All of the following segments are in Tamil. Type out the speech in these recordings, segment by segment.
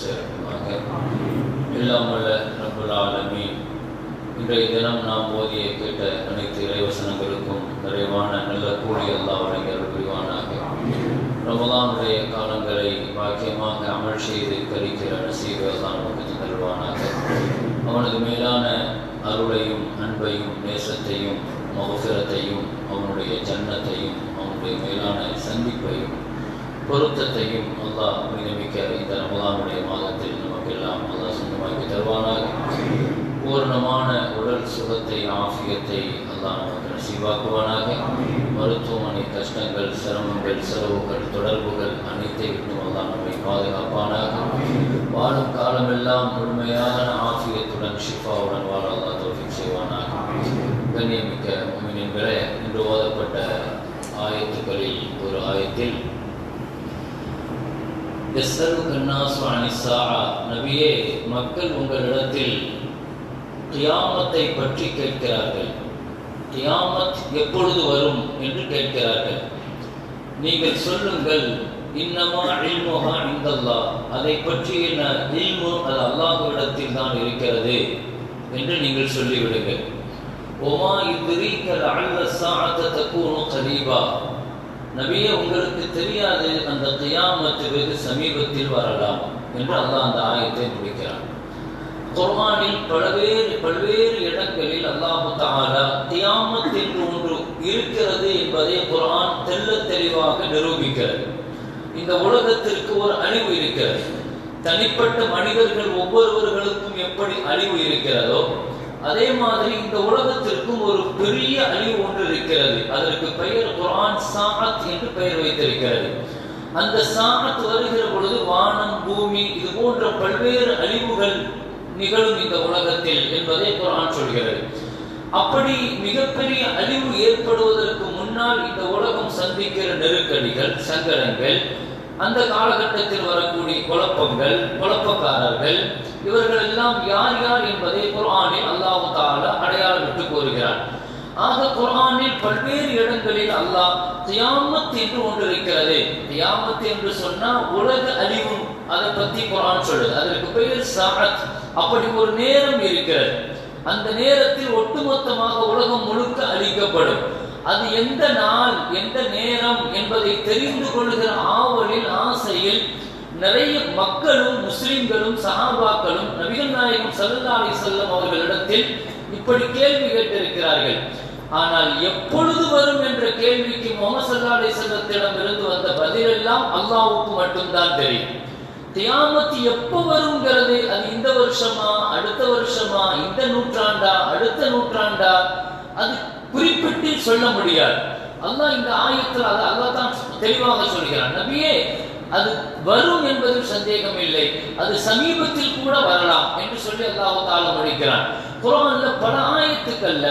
சேர்க்குமாக இல்லாமல் வல்ல இன்றைய தினம் நாம் ஓதிய கேட்ட அனைத்து இறைவசனங்களுக்கும் நிறைவான நல்ல கூலி எல்லாம் வழங்கியவர் புரிவானாக ரமதானுடைய காலங்களை பாக்கியமாக அமல் செய்து கழிக்கிற நசீபு அல்லாஹ் நமக்கு தருவானாக. அவனது மேலான அருளையும் அன்பையும் நேசத்தையும் மகசுரத்தையும் அவனுடைய ஜன்னத்தையும் அவனுடைய மேலான சந்திப்பையும் பொருத்தத்தையும் அல்லாஹ் மீதமிக்க இந்த ரமலானுடைய மாதத்தில் நமக்கெல்லாம் அல்லாஹ் சொந்தமாக்கி தருவானாக. பூர்ணமான உடல் சுகத்தை ஆஃபியத்தை அல்லாஹ் நமக்கு நசிவாக்குவானாக. மருத்துவமனை கஷ்டங்கள் சிரமங்கள் செலவுகள் தொடர்புகள் அனைத்தை விட்டும் அல்லாஹ் நம்மை பாதுகாப்பானாக. வாழும் காலமெல்லாம் முழுமையான ஆஃபியத்துடன் ஷிஃபாவுடன் வாழ அல்லாஹ் தோஃபிக் செய்வானாக. கண்ணியமிக்க முமினின்களே இன்று ஓதப்பட்ட ஆயத்துக்களில் ஒரு ஆயத்தில் எஸ்ஸலுக்கு நாசு அனிசா நபியே மக்கள் உங்களிடத்தில் கியாமத்தை பற்றி கேட்கிறார்கள். கியாமத் எப்பொழுது வரும் என்று கேட்கிறார்கள். நீங்கள் சொல்லுங்கள் இன்னமா இல்முஹா இந்தல்லா அதை என்ன இல்மு? அது அல்லாஹுவிடத்தில் தான் இருக்கிறது என்று நீங்கள் சொல்லிவிடுங்கள். ஒமா இத்ரீக்கல் அல்ல சாத்த தக்கூனு கரீபா. நபியே உங்களுக்கு தெரியாது அந்த கியாமத்து வெகு சமீபத்தில் வரலாம் என்று அல்லாஹ் அந்த ஆயத்தை முடிக்கிறான். குர்மானில் பல்வேறு பல்வேறு இடங்களில் அல்லாஹு தாலா கியாமத் என்று ஒன்று இருக்கிறது என்பதை குரான் தெல்ல தெளிவாக நிரூபிக்கிறது. இந்த உலகத்திற்கு ஒரு அழிவு இருக்கிறது. தனிப்பட்ட மனிதர்கள் ஒவ்வொருவர்களுக்கும் எப்படி அழிவு இருக்கிறதோ அதே மாதிரி இந்த உலகத்திற்கும் ஒரு பெரிய அழிவு ஒன்று இருக்கிறது. அதற்கு பெயர் குரான் சாத் என்று பெயர் வைத்திருக்கிறது. அந்த சாத் வருகிற பொழுது வானம் பூமி இது போன்ற பல்வேறு அழிவுகள் நிகழும் இந்த உலகத்தில் என்பதை குரான் சொல்கிறது. அப்படி மிகப்பெரிய அழிவு ஏற்படுவதற்கு முன்னால் இந்த உலகம் சந்திக்கிற நெருக்கடிகள் சங்கடங்கள் அந்த காலகட்டத்தில் வரக்கூடிய குழப்பங்கள் குழப்பக்காரர்கள் இவர்கள் எல்லாம் யார் யார் என்பதை குரானில் அல்லாஹு தாலா அடையாளமிட்டு கூறுகிறார். ஆக குரானில் பல்வேறு இடங்களில் அல்லாஹ் தியாமத் என்று ஒன்று இருக்கிறது. தியாமத் என்று சொன்னா உலக அழிவு அதை பத்தி குரான் சொல்லுது. அதற்கு பெயர் சாத் அப்படி ஒரு நேரம் இருக்கிறது. அந்த நேரத்தில் ஒட்டுமொத்தமாக உலகம் முழுக்க அழிக்கப்படும். அது எந்த நாள் எந்த நேரம் என்பதை தெரிந்து கொள்ளுகிற ஆவலில் ஆசையில் நிறைய மக்களும் முஸ்லிம்களும் சஹாபாக்களும் நபிகள் நாயகம் சல்லா அலி செல்லம் அவர்களிடத்தில் இப்படி கேள்வி கேட்டிருக்கிறார்கள். ஆனால் எப்பொழுது வரும் என்ற கேள்விக்கு முகமது சல்லா அலி செல்லத்திடம் இருந்து வந்த பதிலெல்லாம் அல்லாவுக்கு மட்டும்தான் தெரியும். தியாமத்து எப்ப வருங்கிறது? அது இந்த வருஷமா? அடுத்த வருஷமா? இந்த நூற்றாண்டா? அடுத்த நூற்றாண்டா? அது குறிப்பிட்டு சொல்ல முடியாது. அல்லாஹ் இந்த ஆயத்தில் அதை அல்லாஹ் தான் தெளிவாக சொல்கிறான். நபியே அது வரும் என்பதில் சந்தேகம் இல்லை அது சமீபத்தில் கூட வரலாம் என்று சொல்லி அல்லாஹ் தால முடிக்கிறான் குரான்ல பல ஆயத்துக்கள்ல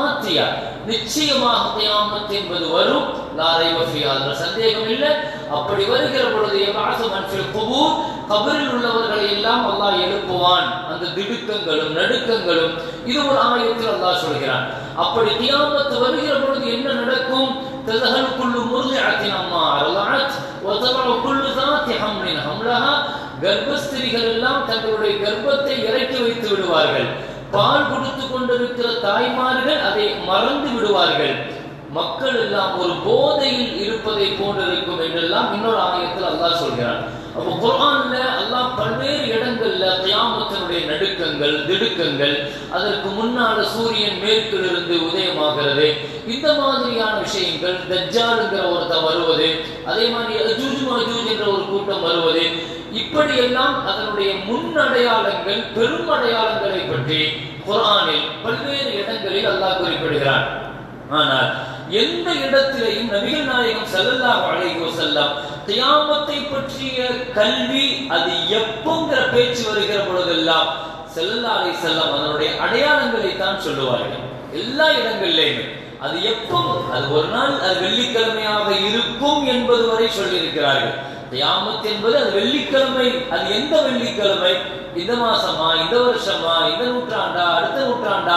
ஆத்தியா நிச்சயமாக கியாமத் என்பது வரும். லாரை வஃபியா சந்தேகம் இல்லை அப்படி வருகிற பொழுது எவ்வாறு மனுஷன் குபூர் கபரில் உள்ளவர்களை எல்லாம் அல்லாஹ் எழுப்புவான் அந்த திடுக்கங்களும் நடுக்கங்களும் இது ஒரு ஆயத்தில் அல்லாஹ் சொல்கிறான் அப்படி கியாமத்து வருகிற பொழுது என்ன நடக்கும் ததஹல் குல்லு முர்லிஅத்தின் அம்மா அர்லஅத் وتضع كل ذات حمل حملها கர்ப்பஸ்திரிகள் எல்லாம் தங்களுடைய கர்ப்பத்தை இறக்கி வைத்து விடுவார்கள் பால் கொடுத்து கொண்டிருக்கிற தாய்மார்கள் அதை மறந்து விடுவார்கள் மக்கள் எல்லாம் ஒரு போதையில் இருப்பதை போன்றிருக்கும் என்றெல்லாம் இன்னொரு ஆலயத்தில் அல்லாஹ் சொல்கிறான். அப்போ குரான்ல அல்லாஹ் பல்வேறு இடங்கள்ல கியாமத்தினுடைய நடுக்கங்கள் திடுக்கங்கள் அதற்கு முன்னால சூரியன் மேற்கிலிருந்து உதயமாகிறது. இந்த மாதிரியான விஷயங்கள் தஜ்ஜாலுங்கிற ஒருத்தன் வருவது அதே மாதிரி அஜூஜ் மஜூஜ் என்ற ஒரு கூட்டம் வருவது இப்படியெல்லாம் அதனுடைய முன் அடையாளங்கள் பெரும் அடையாளங்களை பற்றி குரானில் பல்வேறு இடங்களில் அல்லாஹ் குறிப்பிடுகிறான். ஆனால் எந்த இடத்திலையும் நபிகள் நாயகம் செல்லல்லா அலைஹி செல்லாம் தியாமத்தை பற்றிய கல்வி அது எப்போங்கிற பேச்சு வருகிற பொழுதெல்லாம் ஸல்லல்லாஹு அலைஹி அதனுடைய அடையாளங்களை தான் சொல்லுவார்கள். எல்லா இடங்களிலேயுமே. அது எப்போ அது ஒரு நாள் அது வெள்ளிக்கிழமையாக இருக்கும் என்பது வரை சொல்லியிருக்கிறார்கள். கியாமத் என்பது அது வெள்ளிக்கிழமை அது எந்த வெள்ளிக்கிழமை? இந்த மாசமா இந்த வருஷமா இந்த நூற்றாண்டா அடுத்த நூற்றாண்டா?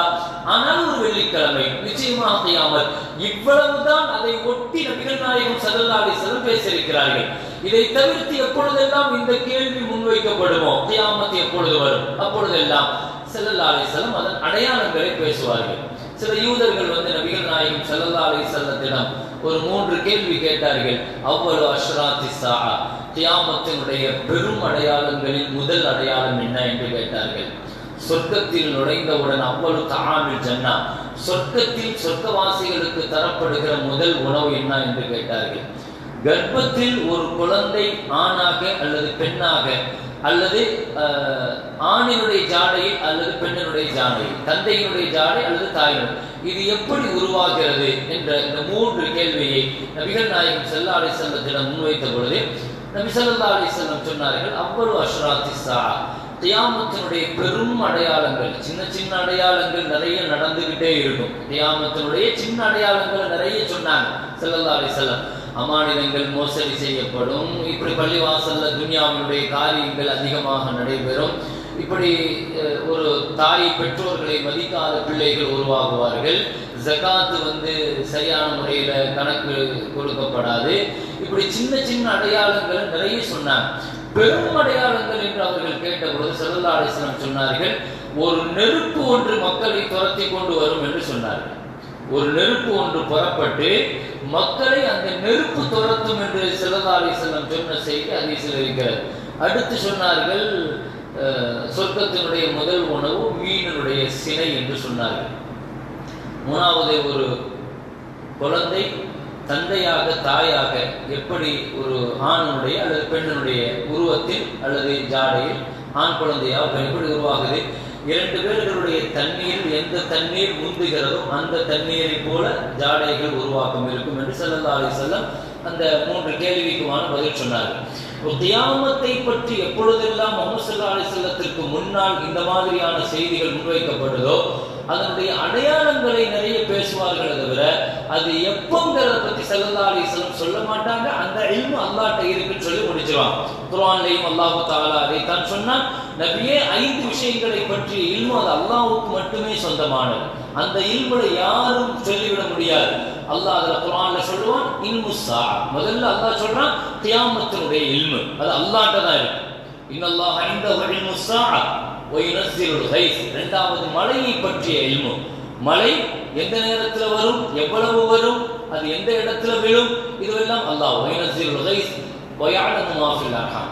ஆனால் ஒரு வெள்ளிக்கிழமை நிச்சயமாக கியாமத் இவ்வளவுதான் அதை ஒட்டி நபிகள் நாயகம் சதல்லாடி அலைஹி பேசியிருக்கிறார்கள். இதை தவிர்த்து எப்பொழுதெல்லாம் இந்த கேள்வி முன்வைக்கப்படுமோ கியாமத் எப்பொழுது வரும்? அப்பொழுதெல்லாம் செல்லல்லாடி அலைஹி அதன் அடையாளங்களை பேசுவார்கள். சில யூதர்கள் வந்து நபிகள் நாயகம் செல்லல்லா அலி செல்லத்திடம் ஒரு மூன்று கேள்வி கேட்டார்கள். அவ்வளவு அஷ்ராத்தி சாஹா கியாமத்தினுடைய பெரும் அடையாளங்களில் முதல் அடையாளம் என்ன என்று கேட்டார்கள். சொர்க்கத்தில் நுழைந்தவுடன் அவ்வளவு தாமில் ஜன்னா. சொர்க்கத்தில் சொர்க்கவாசிகளுக்கு தரப்படுகிற முதல் உணவு என்ன என்று கேட்டார்கள். கர்ப்பத்தில் ஒரு குழந்தை ஆணாக அல்லது பெண்ணாக அல்லது ஆணினுடைய ஜாடையில் அல்லது பெண்ணினுடைய ஜாடையில் தந்தையினுடைய ஜாடை அல்லது தாயினுடைய இது எப்படி உருவாகிறது என்ற இந்த மூன்று கேள்வியை நபிகள் நாயகம் ஸல்லல்லாஹு அலைஹி வஸல்லத்திடம் முன்வைத்த பொழுது நபி ஸல்லல்லாஹு அலைஹி சொன்னார்கள் அவ்வளவு அஷ்ராத்தி சா தியாமத்தினுடைய பெரும் அடையாளங்கள் சின்ன சின்ன அடையாளங்கள் நிறைய நடந்துகிட்டே இருக்கும். தியாமத்தினுடைய சின்ன அடையாளங்கள் நிறைய சொன்னாங்க ஸல்லல்லாஹு அலைஹி அமானிதங்கள் மோசடி செய்யப்படும். இப்படி பள்ளிவாசல்ல துன்யாவினுடைய காரியங்கள் அதிகமாக நடைபெறும். இப்படி ஒரு தாய் பெற்றோர்களை மதிக்காத பிள்ளைகள் உருவாகுவார்கள். ஜகாத்து வந்து சரியான முறையில கணக்கு கொடுக்கப்படாது. இப்படி சின்ன சின்ன அடையாளங்கள் நிறைய சொன்னாங்க. பெரும் அடையாளங்கள் என்று அவர்கள் கேட்டபொழுது ஸல்லல்லாஹு அலைஹி சொன்னார்கள் ஒரு நெருப்பு ஒன்று மக்களை துரத்தி கொண்டு வரும் என்று சொன்னார்கள். ஒரு நெருப்பு ஒன்று புறப்பட்டு மக்களை அந்த நெருப்பு துரத்தும் என்று ஸல்லல்லாஹு செல்லம் சொன்ன செய்தி அதிசல் இருக்கிறது. அடுத்து சொன்னார்கள் சொர்க்கத்தினுடைய முதல் உணவு மீனினுடைய சினை என்று சொன்னார்கள். மூணாவது ஒரு குழந்தை தந்தையாக தாயாக எப்படி ஒரு ஆணனுடைய அல்லது பெண்ணினுடைய உருவத்தில் அல்லது ஜாடையில் ஆண் குழந்தையாக எப்படி உருவாகுது? இரண்டு பேர்களுடைய தண்ணீர் எந்த தண்ணீர் முந்துகிறதோ அந்த தண்ணீரை போல ஜாடைகள் உருவாக்கம் இருக்கும் என்று செல்லல்லா அலி செல்லம் அந்த மூன்று கேள்விக்குமான பதில் சொன்னார்கள் தியாமத்தை பற்றி எப்பொழுதெல்லாம் முகமது ஸல்லல்லாஹு அலைஹி முன்னால் இந்த மாதிரியான செய்திகள் முன்வைக்கப்படுதோ அதனுடைய அடையாளங்களை நிறைய பேசுவார்கள் தவிர அது எப்பங்கிறத பத்தி ஸல்லல்லாஹு அலைஹி சொல்ல மாட்டாங்க. அந்த இல்மு அல்லாஹ்ட்ட இருக்குன்னு சொல்லி முடிச்சிருவாங்க. குர்ஆன்லயும் அல்லாஹ் தஆலா அதை தான் சொன்னான். நபியே ஐந்து விஷயங்களை பற்றி இல்மு அது அல்லாஹ்வுக்கு மட்டுமே சொந்தமானது. அந்த இல்முல யாரும் சொல்லிவிட முடியாது. அல்லாஹ் அதுல குர்ஆன்ல சொல்லுவான் இல்மு முதல்ல அல்லாஹ் சொல்றான் கியாமத்தினுடைய இல்மு அது அல்லாஹ்ட்ட தான் இருக்கு. இன்னல்லாஹ் இன்தஹு இல்மு இரண்டாவது மழையை பற்றிய எல்மு மழை எந்த நேரத்தில் வரும்? எவ்வளவு வரும்? அது எந்த இடத்துல விழும்? இதுவெல்லாம் அல்லாஹ்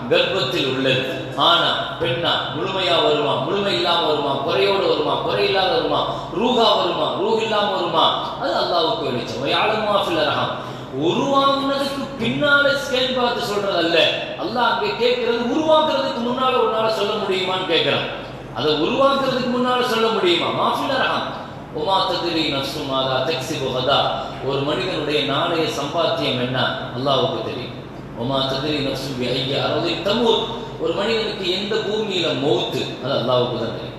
கர்ப்பத்தில் உள்ளது. ஆனா பெண்ணா முழுமையா வருமா? முழுமை இல்லாம வருமா? குறையோட வருமா? குறை இல்லாத வருமா? ரூகா வருமா? ரூஹ் இல்லாம வருமா? அது அல்லாவுக்கு வெளிச்சம். வயஅலமு மா ஃபில் அர்ஹாம் உருவாக்குனதுக்கு பின்னால ஸ்கேல் பார்த்து சொல்றது அல்ல அல்லாஹ் அங்கே கேட்கிறது உருவாக்குறதுக்கு முன்னால உன்னால சொல்ல முடியுமான்னு கேட்கிறான். அதை உருவாக்குறதுக்கு முன்னால சொல்ல முடியுமா? மாஃபில் ரஹம் உமா ததிரி நப்சு மாதா தெக்ஸி புகதா ஒரு மனிதனுடைய நாளைய சம்பாத்தியம் என்ன? அல்லாவுக்கு தெரியும். உமா ததிரி நப்சு ஐயா அதாவது தமூர். ஒரு மனிதனுக்கு எந்த பூமியில மௌத்து? அது அல்லாவுக்கு தான் தெரியும்.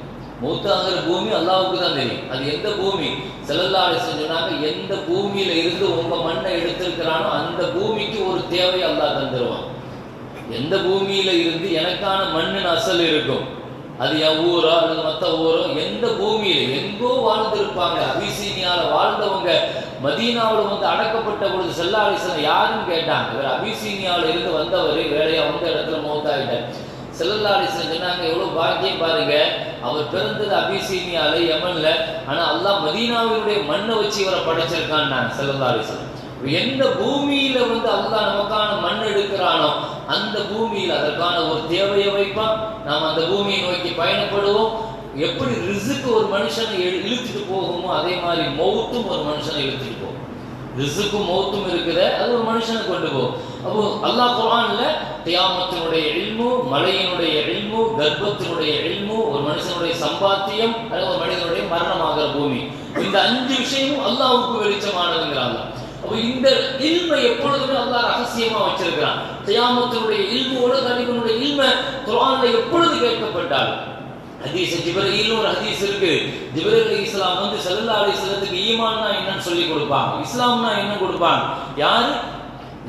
மௌத்து ஆகிற பூமி அல்லாவுக்கு தான் தெரியும். அது எந்த பூமி? செல்லல்லாடு சொன்னாங்க எந்த பூமியில இருந்து உங்க மண்ணை எடுத்திருக்கிறானோ அந்த பூமிக்கு ஒரு தேவை அல்லாஹ் தந்துருவான். எந்த பூமியில இருந்து எனக்கான மண்ணின் அசல் இருக்கும்? அது என் ஊரோ அல்லது மற்ற ஊரோ எந்த பூமியில் எங்கோ வாழ்ந்திருப்பாங்க. அபிசீனியால வாழ்ந்தவங்க மதீனாவில் வந்து அடக்கப்பட்ட பொழுது செல்லாலிசன் யாருன்னு கேட்டாங்க. இவர் அபிசீனியாவில் இருந்து வந்தவர் வேலையா வந்த இடத்துல மௌத்தாயிட்டார். செல்லல்லாலிசன் சொன்னாங்க எவ்வளவு பாக்கியம் பாருங்க. அவர் பிறந்தது அபிசீனியால யமன்ல. ஆனா அல்லாஹ் மதீனாவினுடைய மண்ணை வச்சு இவரை படைச்சிருக்கான்னு செல்லல்லாலிசன் எந்த பூமியில வந்து அல்லாஹ் நமக்கான மண் எடுக்கிறானோ அந்த பூமியில் அதற்கான ஒரு தேவையை வைப்பான். நாம் அந்த பூமியை நோக்கி பயணப்படுவோம். எப்படி ரிசுக்கு ஒரு மனுஷனை இழு- இழுத்துட்டு போகுமோ அதே மாதிரி மௌத்தும் ஒரு மனுஷனை இழுத்துட்டு போகும். ரிசுக்கும் மௌத்தும் இருக்குது. அது ஒரு மனுஷனை கொண்டு போகும். அப்போ அல்லாஹ் குரான்ல தியாமத்தினுடைய இல்மு மலையினுடைய இல்மு கர்ப்பத்தினுடைய இல்மு ஒரு மனுஷனுடைய சம்பாத்தியம் அது ஒரு மனிதனுடைய மரணமாகிற பூமி. இந்த அஞ்சு விஷயமும் அல்லாவுக்கு வெளிச்சமானதுங்கிறாங்க. இந்த இல்மை எப்பொழுதுமே அல்லா ரகசியமா வச்சிருக்கிறான். தியாமத்தினுடைய இல்மோட தனிவனுடைய இல்மை குர்ஆன்ல எப்பொழுது கேட்கப்பட்டால் ஹதீஸ் ஜிப்ரீல் ஒரு ஹதீஸ் இருக்கு. ஜிவரையலகி இஸ்லாம் வந்து ஸல்லல்லாஹு அலி இஸ்லாத்துக்கு ஈமான்னா என்னன்னு சொல்லி கொடுப்பாங்க. இஸ்லாம்னா என்ன கொடுப்பாங்க? யாரு?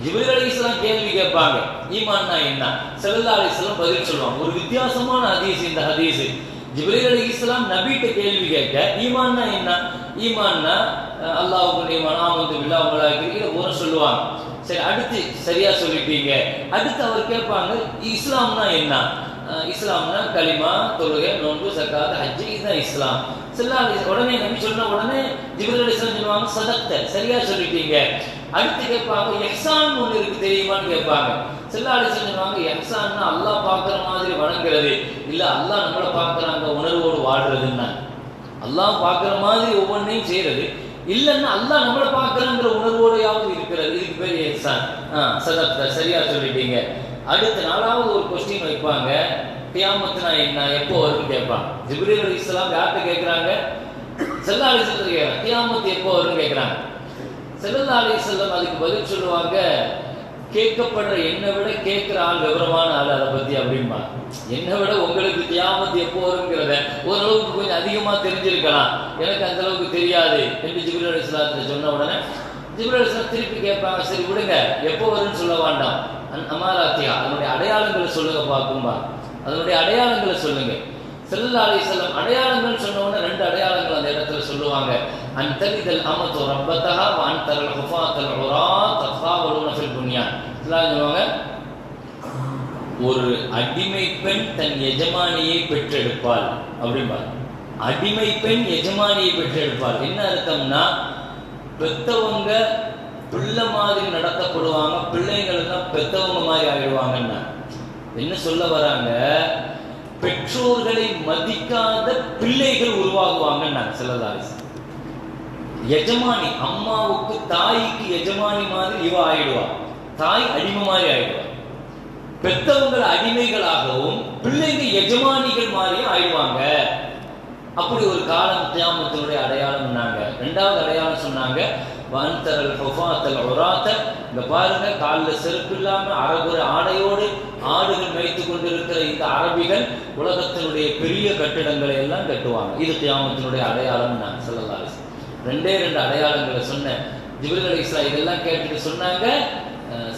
ஜிபரீல் அலி இஸ்லாம் கேள்வி கேட்பாங்க. ஈமான்னா என்ன? ஸல்லல்லாஹு அலி இஸ்லாம் பதில் சொல்லுவாங்க. ஒரு வித்தியாசமான ஹதீஸ் இந்த ஹதீஸ். ஜிபரீல் அலி இஸ்லாம் நபிட்ட கேள்வி கேட்க ஈமான்னா என்ன? ஈமான்னா அல்லாஹ் அல்லாஹ்வுக்கு ஈமான் ஆமந்து பில்லாஹ் மலாயிகத்தி இத சொல்லுவாங்க. சரி அடுத்து சரியா சொல்லிட்டீங்க. அடுத்து அவர் கேட்பாங்க இஸ்லாம்னா என்ன? இஸ்லாம்னா கலிமா தொழுகை நோன்பு சக்காத் ஹஜ்ஜி இதுதான் இஸ்லாம். சில்லா உடனே நம்பி சொன்ன உடனே ஜிப்ரீல் இஸ்லாம் சொல்லுவாங்க சதத்தை சரியா சொல்லிட்டீங்க. அடுத்து கேட்பாங்க எஹ்சான் ஒன்று இருக்கு தெரியுமான்னு கேட்பாங்க. சில்லா அலைஹி சொல்லுவாங்க எஹ்சான்னா அல்லாஹ் பார்க்குற மாதிரி வணங்குறது. இல்லை அல்லாஹ் நம்மளை பார்க்குறாங்க உணர்வோடு வாடுறதுன்னா அல்லாஹ் பார்க்குற மாதிரி ஒவ்வொன்றையும் செய்யறது இல்லைன்னா அல்லாஹ் நம்மளை பார்க்குறங்கிற உணர்வோடையாவது இருக்கிறது. இதுக்கு பேர் எஹ்சான் ஆ சதப்த. சரியா சொல்லிட்டீங்க. அடுத்த நாலாவது ஒரு கொஸ்டின் வைப்பாங்க. கியாமத்துனா என்ன? எப்போ வரும்னு கேட்பாங்க ஜிப்ரீல் அலி இஸ்லாம் யார்கிட்ட கேட்குறாங்க? செல்லா அலி சொல்றது கியாமத்து எப்போ வரும்னு கேட்குறாங்க. செல்லா அலி செல்லம் அதுக்கு பதில் சொல்லுவாங்க. கேட்கப்படுற என்னை விட கேட்கிற ஆள் விவரமான ஆள் அதை பத்தி அப்படின்பா என்னை விட உங்களுக்கு தியாமத்து எப்போ வருங்கிறத ஓரளவுக்கு கொஞ்சம் அதிகமா தெரிஞ்சிருக்கலாம். எனக்கு அந்த அளவுக்கு தெரியாது என்று ஜிப்ரல் அலிஸ்லாத்துல சொன்ன உடனே ஜிப்ரல் அலிஸ்லாம் திருப்பி கேட்பாங்க சரி விடுங்க எப்போ வரும்னு சொல்ல வேண்டாம். அமாராத்தியா அதனுடைய அடையாளங்களை சொல்லுங்க பார்க்கும்பா. அதனுடைய அடையாளங்களை சொல்லுங்க. செல்லல்லா அலிசல்லம் அடையாளங்கள் சொன்ன உடனே ரெண்டு அடையாளங்கள் அந்த இடத்துல சொல்லுவாங்க. அன் தலிதல் அமத்து ரப்பத்தஹா வான் தரல் ஹுஃபாத்தல் உரா தஃபா ஃபில் புன்யான் சொல்லுவாங்க ஒரு அடிமை பெண் தன் எஜமானியை பெற்றெடுப்பாள். அப்படிம்பாங்க அடிமை பெண் எஜமானியை பெற்றெடுப்பாள். என்ன அர்த்தம்னா பெத்தவங்க பிள்ளை மாதிரி நடத்தப்படுவாங்க பிள்ளைங்கள்லாம் பெத்தவங்க மாதிரி ஆகிடுவாங்கன்னா என்ன சொல்ல வராங்க? பெற்றோர்களை மதிக்காத பிள்ளைகள் உருவாகுவாங்கன்னு நான் சொல்லலாரி எஜமானி அம்மாவுக்கு தாய்க்கு எஜமானி மாதிரி இவ ஆயிடுவா. தாய் அடிமை மாதிரி ஆயிடுவா. பெத்தவங்கள் அடிமைகளாகவும் பிள்ளைங்க எஜமானிகள் மாதிரியும் ஆயிடுவாங்க. அப்படி ஒரு காலம் தியாமத்தினுடைய அடையாளம்னாங்க ரெண்டாவது அடையாளம் சொன்னாங்க வன்தரல் ஹொஃபாத்தல் ஒராத்த இந்த பாருங்க காலில் செருப்பு இல்லாம அரபுற ஆடையோடு ஆடுகள் மேய்த்து கொண்டிருக்கிற இந்த அரபிகள் உலகத்தினுடைய பெரிய கட்டிடங்களை எல்லாம் கட்டுவாங்க. இது தியாமத்தினுடைய அடையாளம் நான் சொல்லலாம் ரெண்டே ரெண்டு அடையாளங்களை சொன்னேன் ஜிபில் அலி இஸ்லாம் இதெல்லாம் கேட்டுட்டு சொன்னாங்க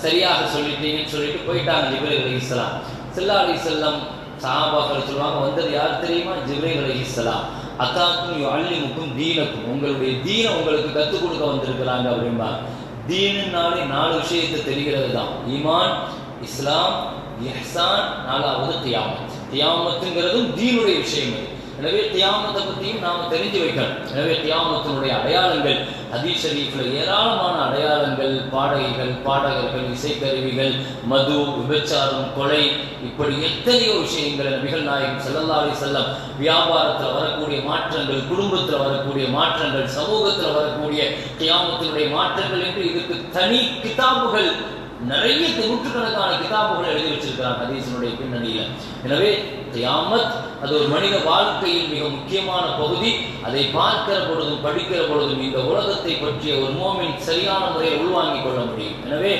சரியாக சொல்லிட்டீங்கன்னு சொல்லிட்டு போயிட்டாங்க ஜிபில் அலி இஸ்லாம். சில்லா அலி செல்லம் சஹாபாக்கள் சொல்லுவாங்க வந்தது யார் தெரியுமா? ஜிப்ரீல் இஸ்லாம். அத்தாக்கும் அள்ளிமுக்கும் தீனக்கும். உங்களுடைய தீனை உங்களுக்கு கற்றுக் கொடுக்க வந்திருக்கிறாங்க அப்படிம்பா தீனுனாலே நாலு விஷயத்தை தெரிகிறது தான். ஈமான் இஸ்லாம் இஹ்சான் நாலாவது தியாமத் தியாமத்துங்கிறதும் தீனுடைய விஷயம் அது எனவே தியாமத்தை பற்றியும் நாம் தெரிஞ்சு வைக்கணும். எனவே தியாமத்தினுடைய அடையாளங்கள் ஹதீஸ் ஷரீஃபில் ஏராளமான அடையாளங்கள் பாடகைகள் பாடகர்கள் இசைக்கருவிகள் மது விபச்சாரம் கொலை இப்படி எத்தனையோ விஷயங்கள் நபிகள் நாயகம் செல்லல்லாரி செல்லம் வியாபாரத்தில் வரக்கூடிய மாற்றங்கள் குடும்பத்தில் வரக்கூடிய மாற்றங்கள் சமூகத்தில் வரக்கூடிய தியாமத்தினுடைய மாற்றங்கள் என்று இதுக்கு தனி கிதாபுகள் நிறைய நூற்றுக்கணக்கான கிதாபுகளை எழுதி வச்சிருக்கிறாங்க ஹதீசனுடைய பின்னணியில். எனவே தியாமத் அது ஒரு மனித வாழ்க்கையின் மிக முக்கியமான பகுதி. அதை பார்க்கிற பொழுதும் படிக்கிற பொழுதும் இந்த உலகத்தை பற்றிய ஒரு மோமின் சரியான முறையை உள்வாங்கிக் கொள்ள முடியும். எனவே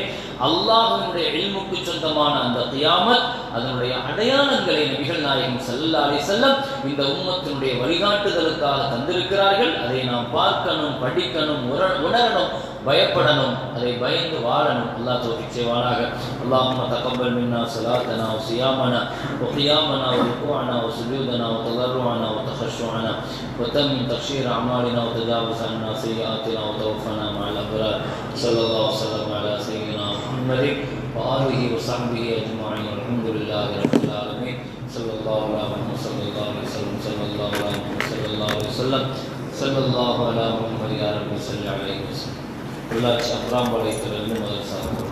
அல்லாஹனுடைய எல்முக்கு சொந்தமான அந்த தியாமத் அதனுடைய அடையாளங்களை நபிகள் நாயகம் செல்லா அலி செல்லம் இந்த உம்மத்தினுடைய வழிகாட்டுதலுக்காக தந்திருக்கிறார்கள். அதை நாம் பார்க்கணும் படிக்கணும் உணரணும் பயப்படணும் அதை பயந்து வாழணும். அல்லா தோஃபி செய்வானாக. அல்லாஹ் தகம்பல் மின்னா சலாத்தனா சியாமனா ஒஹியாமனா ஒரு குவானா ஒரு سجودنا وتضرعنا وتخشعنا وتمم تقشير أعمالنا وتجاوز عنا سيئاتنا وتوفنا مع الأبرار. صلى الله وسلم على سيدنا محمد وآله وصحبه أجمعين. والحمد لله رب العالمين. صلى الله على محمد صلى الله عليه وسلم صلى الله على محمد صلى الله عليه وسلم. صلى الله على محمد يا رب صل عليه وسلم. ولاة أكرام وليت المدرسة